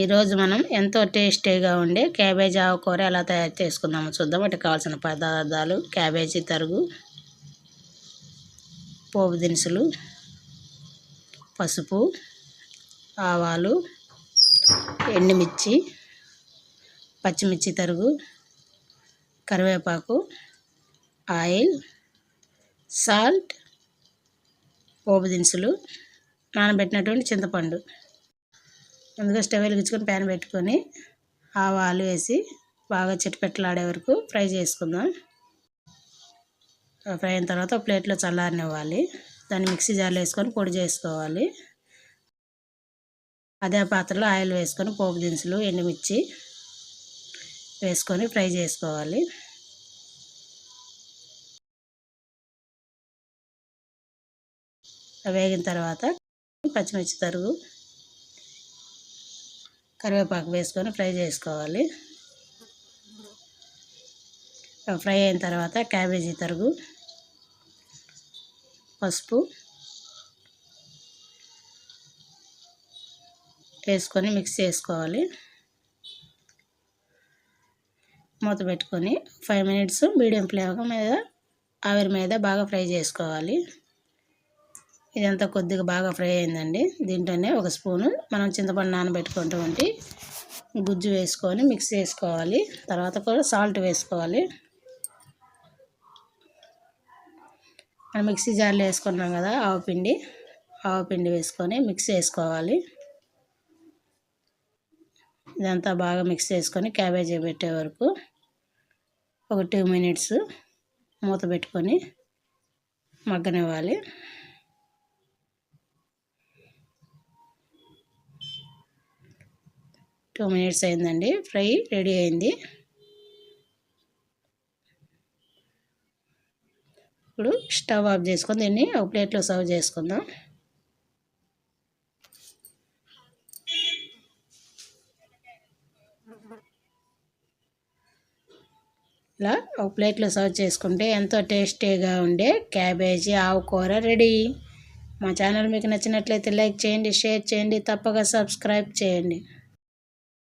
ఈరోజు మనం ఎంతో టేస్టీగా ఉండే క్యాబేజీ ఆకుకూర ఎలా తయారు చేసుకుందామో చూద్దాం. వాటికి కావాల్సిన పదార్థాలు క్యాబేజీ తరుగు పోపు దినుసులు పసుపు ఆవాలు ఎండుమిర్చి పచ్చిమిర్చి తరుగు కరివేపాకు ఆయిల్ సాల్ట్ పోపు దినుసులు నానబెట్టినటువంటి చింతపండు. ముందుగా స్టవ్ వెలిగించుకొని ప్యాన్ పెట్టుకొని ఆవాలు వేసి బాగా చిట్టుపెట్టలాడే వరకు ఫ్రై చేసుకుందాం. ఫ్రై అయిన తర్వాత ప్లేట్లో చల్లారనివ్వాలి. దాన్ని మిక్సీ జార్లో వేసుకొని పొడి చేసుకోవాలి. అదే పాత్రలో ఆయిల్ వేసుకొని పోపు దినుసులు ఎండుమిర్చి వేసుకొని ఫ్రై చేసుకోవాలి. వేగిన తర్వాత పచ్చిమిర్చి తరుగు కరివేపాకు వేసుకొని ఫ్రై చేసుకోవాలి. ఫ్రై అయిన తర్వాత క్యాబేజీ తరుగు పసుపు వేసుకొని మిక్స్ చేసుకోవాలి. మూత పెట్టుకొని ఫైవ్ మినిట్స్ మీడియం ఫ్లేమ్ మీద ఆవిరి మీద బాగా ఫ్రై చేసుకోవాలి. ఇదంతా కొద్దిగా బాగా ఫ్రై అయిందండి. దీంట్లోనే ఒక స్పూను మనం చింతపండు నానబెట్టుకున్నటువంటి గుజ్జు వేసుకొని మిక్స్ చేసుకోవాలి. తర్వాత కూడా సాల్ట్ వేసుకోవాలి. మనం మిక్సీ జార్లో వేసుకున్నాం కదా ఆవపిండి ఆవపిండి వేసుకొని మిక్స్ చేసుకోవాలి. ఇదంతా బాగా మిక్స్ చేసుకొని క్యాబేజీ పెట్టే వరకు ఒక టూ మినిట్స్ మూత పెట్టుకొని మగ్గనివ్వాలి. టూ మినిట్స్ అయిందండి. ఫ్రై రెడీ అయింది. ఇప్పుడు స్టవ్ ఆఫ్ చేసుకొని దీన్ని ఒక ప్లేట్లో సర్వ్ చేసుకుందాం. ఇలా ఒక ప్లేట్లో సర్వ్ చేసుకుంటే ఎంతో టేస్టీగా ఉండే క్యాబేజీ ఆవుకూర రెడీ. మా ఛానల్ మీకు నచ్చినట్లయితే లైక్ చేయండి షేర్ చేయండి తప్పగా సబ్స్క్రైబ్ చేయండి.